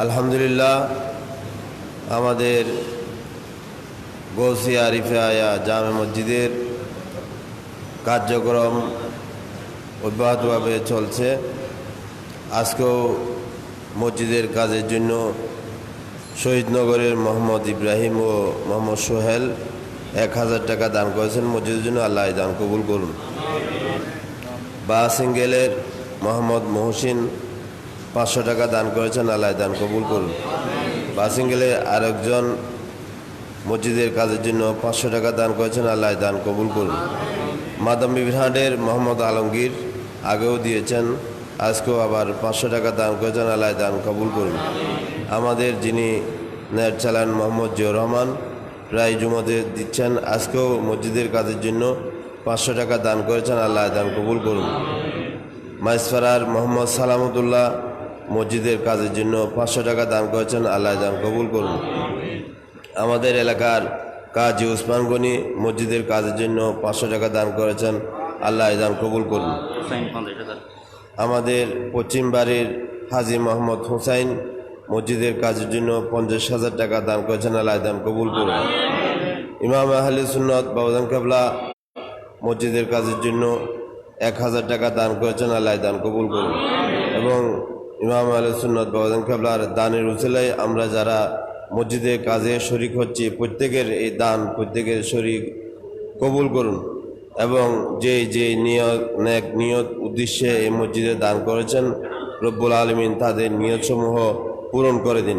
আলহামদুলিল্লাহ, আমাদের গৌসিয়া আরিফে আয়া জামে মসজিদের কার্যক্রম অব্যাহতভাবে চলছে। আজকেও মসজিদের কাজের জন্য শহীদনগরের মোহাম্মদ ইব্রাহিম ও মোহাম্মদ সোহেল এক হাজার টাকা দান করেছেন। মসজিদের জন্য আল্লাহ দান কবুল করুন। বা সিঙ্গেলের মোহাম্মদ মহসিন পাঁচশো টাকা দান করেছেন, আল্লাহ দান কবুল করুন। বা সিঙ্গেলে আরেকজন মসজিদের কাজের জন্য পাঁচশো টাকা দান করেছেন, আল্লাহ দান কবুল করুন। মাদাম বিভ্রাটের মোহাম্মদ আলমগীর আগেও দিয়েছেন, আজকেও আবার পাঁচশো টাকা দান করেছেন, আল্লাহ দান কবুল করুন। আমাদের যিনি নেট চালান মোহাম্মদ জিয়র রহমান, প্রায় জুমতে দিচ্ছেন, আজকেও মসজিদের কাজের জন্য পাঁচশো টাকা দান করেছেন, আল্লাহ দান কবুল করুন। মাইসফারার মোহাম্মদ সালামতুল্লাহ মসজিদের কাজের জন্য পাঁচশো টাকা দান করেছেন, আল্লাহ দান কবুল করুন। আমাদের এলাকার কাজী উসমান গনি মসজিদের কাজের জন্য পাঁচশো টাকা দান করেছেন, আল্লাহ দান কবুল করুন। আমাদের পশ্চিম বাড়ির হাজি মোহাম্মদ হুসাইন মসজিদের কাজের জন্য পঞ্চাশ হাজার টাকা দান করেছেন, আল্লাহ দান কবুল করুন। ইমাম আহলে সুন্নত বাবুদান কাবলা মসজিদের কাজের জন্য এক হাজার টাকা দান করেছেন, আল্লাহ দান কবুল করুন। এবং ইমাম আল সুন্নত বাবাদ কাবলার দানের উচিলায় আমরা যারা মসজিদের কাজে শরিক হচ্ছি, প্রত্যেকের এই দান প্রত্যেকের শরিক কবুল করুন। এবং যে যে নিয়ত ন্যাক নিয়ত উদ্দেশ্যে এই মসজিদে দান করেছেন, রব্বুল আলমিন তাদের নিয়তসমূহ পূরণ করে দিন।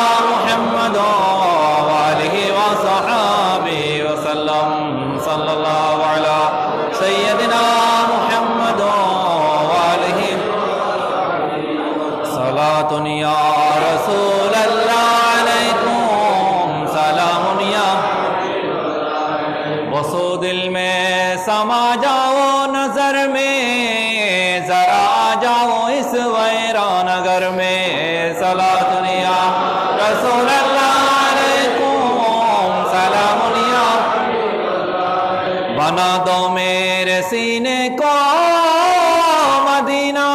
इस वैरान नगर में सला दुनिया रसूल अल्लाह अलैकुम सलाम दुनिया बना दो मेरे सीने को मदीना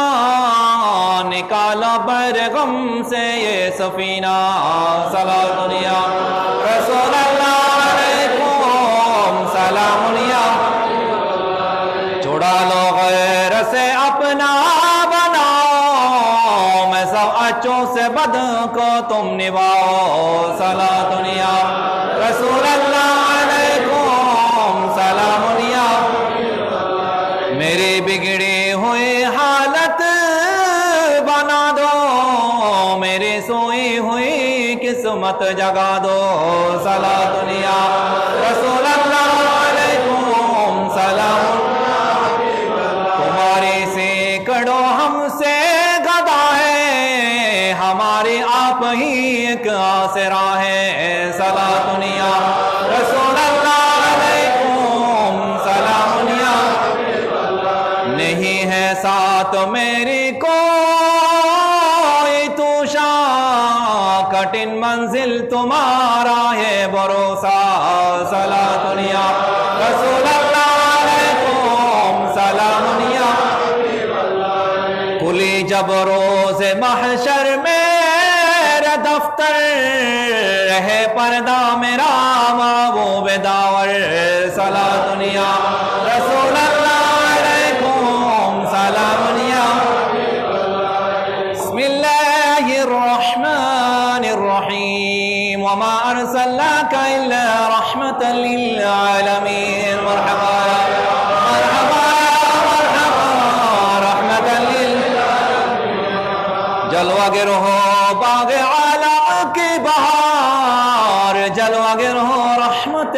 निकाला बरगम से ये सफीना सला दुनिया تم نباؤ سلا دنیا۔ رسول اللہ علیکم، سلام دنیا۔ میرے بگڑے ہوئے حالت بنا دو، میرے سوئے ہوئے قسمت جگا دو سلا دنیا۔ نہیں ہے ساتھ میری کوئی، تو کٹن منزل تمہارا ہے، بھروسہ سلا دنیا۔ رسول سلام کھلی جب روز محشر میرا دفتر رہے پردہ میرا ماں وہ بیداور سلا دنیا۔ رسول الرحيم. وما أرسلناك إلا رحمة للعالمين. مرحبا مرحبا مرحبا رحمة للعالمين. جلوة گرہو باغ على كبار. بہار جلوہ رحمة رحمت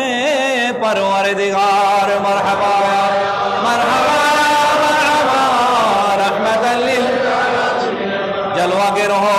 پروردگار. مرحبا مرحبا مرحبا رحمة للعالمين. جلوہ گرہو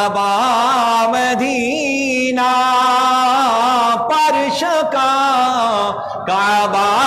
کعبہ مدینہ پرش کا کعبہ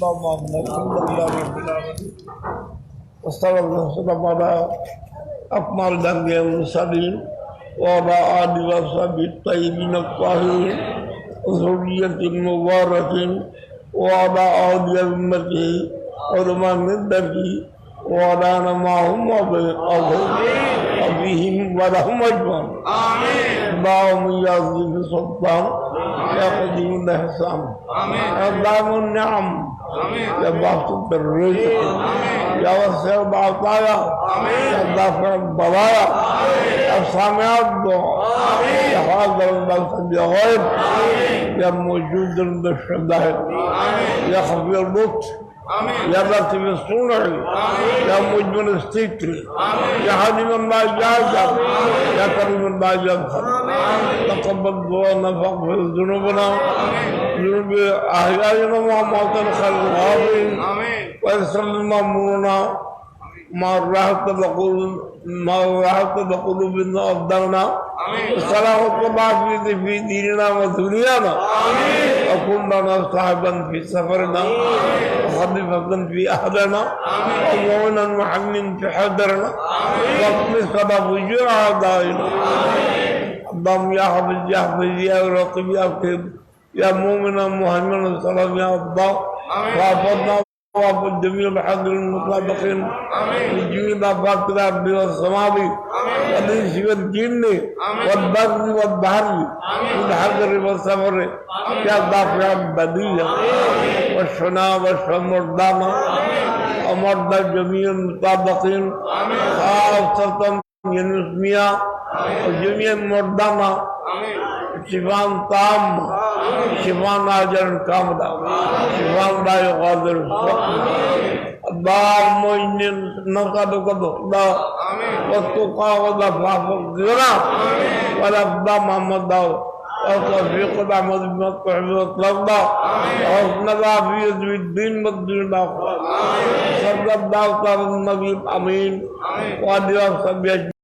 اللهم الحمد لله رب العالمين والصلاة والسلام على أكمل الأنبياء والمرسلين وعلى آله وصحبه الطيبين الطاهرين وذرية مباركة وعلى آل أمته ورمان مدته وعلى معهم وبهم ولهم أجمعين اللهم يا عزيز السلطان يأخذون لحسام يطلب النعم. يبعث بالرزق. يوسع العطايا يدافع الضرايا يسامع الدعاء يحاضر الموت بغيب يا موجود بالشدائد. يخفي اللطف يا لطيف الصنع يا مجمل الستر يا حليم ما يعجب يا كريم ما يغفر تقبل دعاءنا فاغفر ذنوبنا. ذنوب أحيائنا واموات الخلق الغافرين ويسر المامورنا ما راحت بقول ما راحت بقلوبنا أبدالنا الصلاة والطباعات في ديننا ودنيانا. وكنا صاحبا في سفرنا. وخليفة في أهلنا. ومعونا وحمنا في حضرنا. واقم الصلاة في جرعة دائنا اللهم يا حفظ يا حفظ يا رقيب يا كريم يا مؤمنا مهيمنا السلام يا الله وافضنا وافق جميع الحق المطابقين الجيل فاقدر بلا آمين. الذي سوى الجن والبر والبحر والحجر والسفر كالضافع البديع والشنا والشمردان ومرضى جميع المطابقين. خاصة ينس وجميع شفاء تام شفاء أجر كاملا شفاء لا يغادر سقما اللهم إني نسألك الهدى والتقى والعفاف والغنى والأفضل محمد داود والتوفيق الأحمد بما تحب وترضى وحسن العافية في الدين والدين الآخرة صلى الله على النبي الأمين وعلى آله وصحبه أجمعين